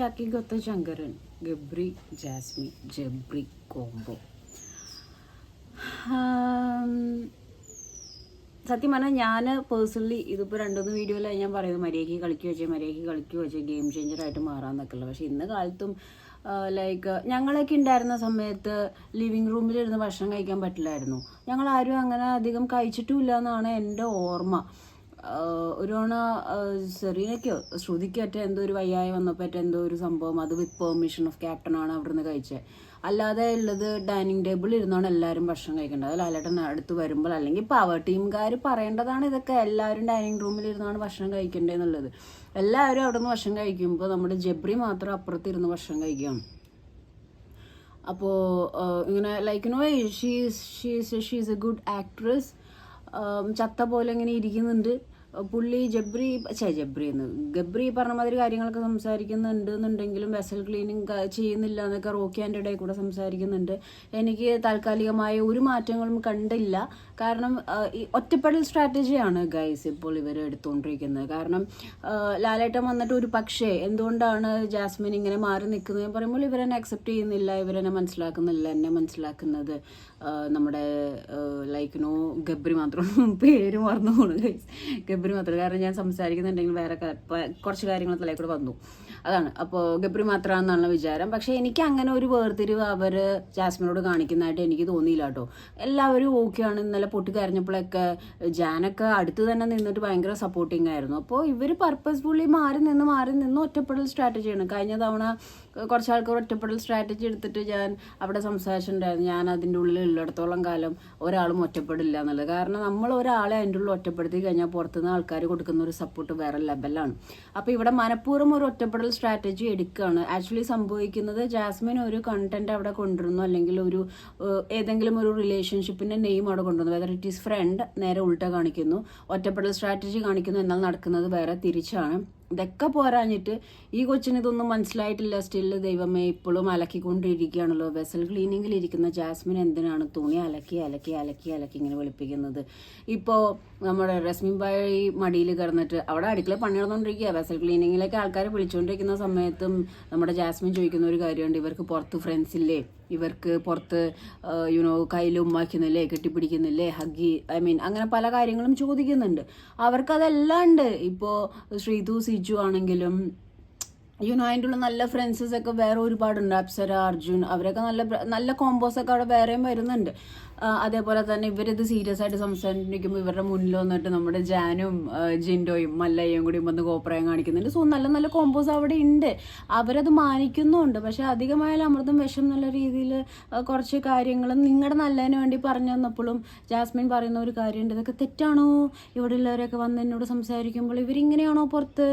ചാക്കിക്കൊത്ത ശങ്കരൻ ഗബ്രി ജാസ്മി ജബ്രി കോംബോ സത്യം പറഞ്ഞാൽ ഞാൻ പേഴ്സണലി ഇതിപ്പോൾ രണ്ടുമൂന്ന് വീഡിയോയിലായി ഞാൻ പറയുന്നത്. മര്യാദയ്ക്ക് കളിക്കുക വെച്ചേ മര്യാദയ്ക്ക് കളിക്കുക വെച്ചേ ഗെയിം ചേഞ്ചറായിട്ട് മാറാമെന്നൊക്കെ ഉള്ളത് പക്ഷേ ഇന്ന് കാലത്തും ലൈക്ക് ഞങ്ങളൊക്കെ ഉണ്ടായിരുന്ന സമയത്ത് ലിവിങ് റൂമിലിരുന്ന് ഭക്ഷണം കഴിക്കാൻ പറ്റില്ലായിരുന്നു. ഞങ്ങൾ ആരും അങ്ങനെ അധികം കഴിച്ചിട്ടുമില്ല എന്നാണ് എന്റെ ഓർമ്മ. ഒരു തവണ സെറീനയ്ക്കോ ശ്രുതിക്കറ്റ എന്തോ ഒരു വയ്യായി വന്നപ്പോൾ എന്തോ ഒരു സംഭവം അത് വിത്ത് പെർമിഷൻ ഓഫ് ക്യാപ്റ്റൻ ആണ് അവിടുന്ന് കഴിച്ചത് അല്ലാതെ ഉള്ളത് ഡൈനിങ് ടേബിളിൽ ഇരുന്നാണ് എല്ലാവരും ഭക്ഷണം കഴിക്കേണ്ടത്. ലാലേട്ടൻ അടുത്ത് വരുമ്പോൾ അല്ലെങ്കിൽ പവർ ടീംകാർ പറയേണ്ടതാണ് ഇതൊക്കെ. എല്ലാവരും ഡൈനിങ് റൂമിൽ ഇരുന്നാണ് ഭക്ഷണം കഴിക്കേണ്ടതെന്നുള്ളത് എല്ലാവരും അവിടെ നിന്ന് ഭക്ഷണം കഴിക്കുമ്പോൾ നമ്മുടെ ജബ്രി മാത്രം അപ്പുറത്തിരുന്ന് ഭക്ഷണം കഴിക്കുകയാണ്. അപ്പോൾ ഇങ്ങനെ like no she's she's she's a good actress ചത്ത പോലെ ഇങ്ങനെ ഇരിക്കുന്നുണ്ട്. പുള്ളി ജബ്രി ചേ ജബ്രി എന്ന് ഗബ്രി പറഞ്ഞ മാതിരി കാര്യങ്ങളൊക്കെ സംസാരിക്കുന്നുണ്ട് എന്നുണ്ടെങ്കിലും വെസൽ ക്ലീനിങ് ചെയ്യുന്നില്ല എന്നൊക്കെ റോക്കി ആന്റെ ഇടയിൽ കൂടെ സംസാരിക്കുന്നുണ്ട്. എനിക്ക് താൽക്കാലികമായ ഒരു മാറ്റങ്ങളും കണ്ടില്ല. കാരണം ഈ ഒറ്റപ്പെടൽ സ്ട്രാറ്റജിയാണ് ഗൈസ് ഇപ്പോൾ ഇവർ എടുത്തുകൊണ്ടിരിക്കുന്നത്. കാരണം ലാലേട്ടം ലാലേട്ടൻ വന്നിട്ട് ഒരു പക്ഷേ എന്തുകൊണ്ടാണ് ജാസ്മിൻ ഇങ്ങനെ മാറി നിൽക്കുന്നത്? എന്ന് പറയുമ്പോൾ ഇവരെന്നെ അക്സെപ്റ്റ് ചെയ്യുന്നില്ല ഇവരെന്നെ മനസ്സിലാക്കുന്നില്ല. എന്നെ മനസ്സിലാക്കുന്നത് നമ്മുടെ ലൈക്ക് നോ ഗബ്രി മാത്രം പേര് മറന്നു പോണു ഗൈസ് ഗബ്രി മാത്രം കാരണം ഞാൻ സംസാരിക്കുന്നുണ്ടെങ്കിൽ വേറെ കുറച്ച് കാര്യങ്ങൾ തലയിൽ കൂടെ വന്നു. അതാണ്. അപ്പോൾ ഗബ്രി മാത്രമാണെന്നുള്ള വിചാരം. പക്ഷേ എനിക്ക് അങ്ങനെ ഒരു വേർതിരിവ് അവർ ജാസ്മിനോട് കാണിക്കുന്നതായിട്ട് എനിക്ക് തോന്നിയില്ല കേട്ടോ. എല്ലാവരും ഓക്കെയാണ് ഇന്നലെ പൊട്ടിക്കരഞ്ഞപ്പോഴൊക്കെ ജാനൊക്കെ അടുത്ത് തന്നെ നിന്നിട്ട് ഭയങ്കര സപ്പോർട്ടിംഗ് ആയിരുന്നു. അപ്പോൾ ഇവർ പർപ്പസ്ഫുള്ളി മാറി നിന്ന് മാറി നിന്ന് ഒറ്റപ്പെടൽ സ്ട്രാറ്റജിയാണ് കഴിഞ്ഞ തവണ കുറച്ച് ആൾക്കാർ ഒറ്റപ്പെടൽ സ്ട്രാറ്റജി എടുത്തിട്ട് ഞാൻ അവിടെ സംസാരിച്ചിട്ടുണ്ടായിരുന്നു. ഞാൻ അതിന്റെ ഉള്ളിൽ ഉള്ളിടത്തോളം കാലം ഒരാളും ഒറ്റപ്പെടില്ല എന്നുള്ളത്. കാരണം നമ്മൾ ഒരാളെ അതിന്റെ ഉള്ളിൽ ഒറ്റപ്പെടുത്തി കഴിഞ്ഞാൽ പുറത്തുനിന്ന് ആൾക്കാർ കൊടുക്കുന്ന ഒരു സപ്പോർട്ട് വേറെ ലെവലാണ് അപ്പോൾ ഇവിടെ മനഃപൂർവം ഒരു ഒറ്റപ്പെടൽ സ്ട്രാറ്റജി എടുക്കുകയാണ്. ആക്ച്വലി സംഭവിക്കുന്നത് ജാസ്മിൻ ഒരു കണ്ടന്റ് അവിടെ കൊണ്ടുവരുന്നു അല്ലെങ്കിൽ ഒരു ഏതെങ്കിലും ഒരു റിലേഷൻഷിപ്പിന്റെ നെയിം അവിടെ കൊണ്ടുവന്നു വെതർ ഇറ്റ് ഈസ് ഫ്രണ്ട് നേരെ ഉൾട്ട കാണിക്കുന്നു. ഒറ്റപ്പെടൽ സ്ട്രാറ്റജി കാണിക്കുന്നു എന്നാൽ നടക്കുന്നത് വേറെ തിരിച്ചാണ്. ഇതൊക്കെ പോരാഞ്ഞിട്ട് ഈ കൊച്ചിന് ഇതൊന്നും മനസ്സിലായിട്ടില്ല. സ്റ്റിൽ ദൈവമേ ഇപ്പോഴും അലക്കിക്കൊണ്ടിരിക്കുകയാണല്ലോ. വെസൽ ക്ലീനിങ്ങിൽ ഇരിക്കുന്ന ജാസ്മിൻ എന്തിനാണ് തുണി അലക്കി അലക്കി അലക്കി അലക്കി ഇങ്ങനെ വെളുപ്പിക്കുന്നത്? ഇപ്പോൾ നമ്മുടെ റസ്മിൻ ബായി മടിയിൽ കിടന്നിട്ട് അവിടെ അടുക്കള പണി നടന്നുകൊണ്ടിരിക്കുക. വെസൽ ക്ലീനിങ്ങിലേക്ക് ആൾക്കാർ വിളിച്ചുകൊണ്ടിരിക്കുന്ന സമയത്തും നമ്മുടെ ജാസ്മിൻ ചോദിക്കുന്ന ഒരു കാര്യമുണ്ട്. ഇവർക്ക് പുറത്ത് ഫ്രണ്ട്സ് ഇല്ലേ? ഇവർക്ക് പുറത്ത് യുനോ കയ്യിൽ ഉമ്മാക്കുന്നില്ലേ കെട്ടിപ്പിടിക്കുന്നില്ലേ? ഹഗ്ഗി ഐ മീൻ അങ്ങനെ പല കാര്യങ്ങളും ചോദിക്കുന്നുണ്ട്. അവർക്കതെല്ലാം ഉണ്ട്. ഇപ്പോൾ ശ്രീതു സിജു ആണെങ്കിലും യുനോ അതിന്റെ ഉള്ള നല്ല ഫ്രണ്ട്സസ് ഒക്കെ വേറെ ഒരുപാടുണ്ട്. അപ്സര അർജുൻ അവരൊക്കെ നല്ല നല്ല കോമ്പോസൊക്കെ അവിടെ വേറെയും വരുന്നുണ്ട്. അതേപോലെ തന്നെ ഇവരിത് സീരിയസ് ആയിട്ട് സംസാരിക്കുമ്പോൾ ഇവരുടെ മുന്നിൽ വന്നിട്ട് നമ്മുടെ ജാനും ജിൻഡോയും മല്ലയും കൂടി വന്ന് കോപ്രായം കാണിക്കുന്നുണ്ട്. സോ നല്ല നല്ല കോമ്പോസ് അവിടെ ഉണ്ട് അവരത് മാനിക്കുന്നുണ്ട്. പക്ഷെ അധികമായാലും അമൃതം വിഷം എന്നുള്ള രീതിയിൽ കുറച്ച് കാര്യങ്ങൾ നിങ്ങളുടെ നല്ലതിന് വേണ്ടി പറഞ്ഞു തന്നപ്പോഴും ജാസ്മിൻ പറയുന്ന ഒരു കാര്യമുണ്ട് ഇതൊക്കെ തെറ്റാണോ? ഇവിടെ ഉള്ളവരൊക്കെ വന്ന് എന്നോട് സംസാരിക്കുമ്പോൾ ഇവരിങ്ങനെയാണോ പുറത്ത്?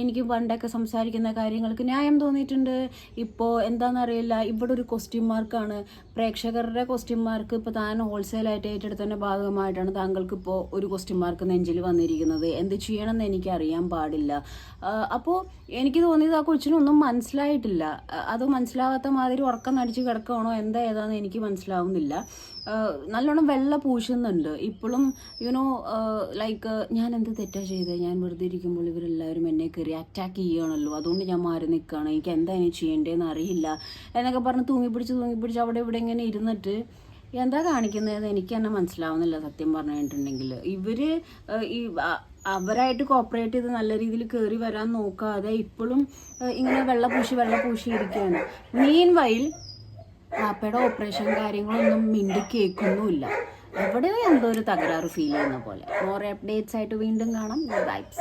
എനിക്ക് പണ്ടൊക്കെ സംസാരിക്കുന്ന കാര്യങ്ങൾക്ക് ന്യായം തോന്നിയിട്ടുണ്ട്. ഇപ്പോൾ എന്താണെന്നറിയില്ല ഇവിടെ ഒരു ക്വസ്റ്റ്യൻ മാർക്കാണ് പ്രേക്ഷകരുടെ ക്വസ്റ്റ്യൻ മാർക്ക് ഇപ്പോൾ താൻ ഹോൾസെയിലായിട്ട് ഏറ്റെടുത്തതിന്റെ ഭാഗമായിട്ടാണ് താങ്കൾക്ക് ഇപ്പോൾ ഒരു ക്വസ്റ്റ്യൻ മാർക്ക് നെഞ്ചിൽ വന്നിരിക്കുന്നത്. എന്ത് ചെയ്യണമെന്ന് എനിക്ക് അറിയാൻ പാടില്ല അപ്പോൾ എനിക്ക് തോന്നിയത് ആ കൊച്ചിനൊന്നും മനസ്സിലായിട്ടില്ല. അത് മനസ്സിലാവാത്ത മാതിരി ഉറക്കം നടിച്ച് കിടക്കുകയാണോ എന്താ ഏതാണെന്ന് എനിക്ക് മനസ്സിലാവുന്നില്ല. നല്ലോണം വെള്ള പൂശുന്നുണ്ട്. ഇപ്പോഴും യുനോ ലൈക്ക് ഞാൻ എന്ത് തെറ്റാ ചെയ്തത് ഞാൻ വെറുതെ ഇരിക്കുമ്പോൾ ഇവരെല്ലാവരും എന്നെ കയറി അറ്റാക്ക് ചെയ്യുകയാണല്ലോ. അതുകൊണ്ട് ഞാൻ മാറി നിൽക്കുകയാണ്. എനിക്ക് എന്താ ഇനി ചെയ്യേണ്ടതെന്ന് അറിയില്ല. എന്നൊക്കെ പറഞ്ഞ് തൂങ്ങി പിടിച്ച് തൂങ്ങി പിടിച്ച് അവിടെ ഇവിടെ ഇങ്ങനെ ഇരുന്നിട്ട് എന്താ കാണിക്കുന്നതെന്ന് എനിക്ക് തന്നെ മനസ്സിലാവുന്നില്ല സത്യം പറഞ്ഞിട്ടുണ്ടെങ്കിൽ ഇവർ ഈ അവരായിട്ട് കോപ്പറേറ്റ് ചെയ്ത് നല്ല രീതിയിൽ കയറി വരാൻ നോക്കാതെ ഇപ്പോഴും ഇങ്ങനെ വെള്ളപൂശി വെള്ളപൂശി ഇരിക്കുകയാണ്. മീൻ വൈൽ പാപ്പയുടെ ഓപ്പറേഷൻ കാര്യങ്ങളൊന്നും മിണ്ടി കേൾക്കുന്നുമില്ല. എവിടെയോ എന്തോ ഒരു തകരാറ് ഫീൽ ചെയ്യുന്ന പോലെ. മോർ അപ്ഡേറ്റ്സ് ആയിട്ട് വീണ്ടും കാണാം. ബൈസ്